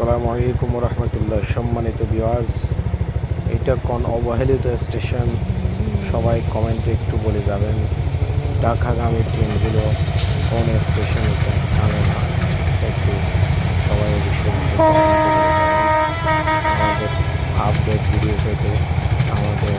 আসসালামু আলাইকুম রহমতুল্লাহ। সম্মানিত বিওয়ার্স এটা কোন অবহেলিত স্টেশন সবাই কমেন্টে একটু বলে যাবেন। ঢাকাগামী ট্রেনগুলো কোন স্টেশনে থামে না? একটু সবাই এই আমাদের আপডেট ভিডিও পেতে আমাদের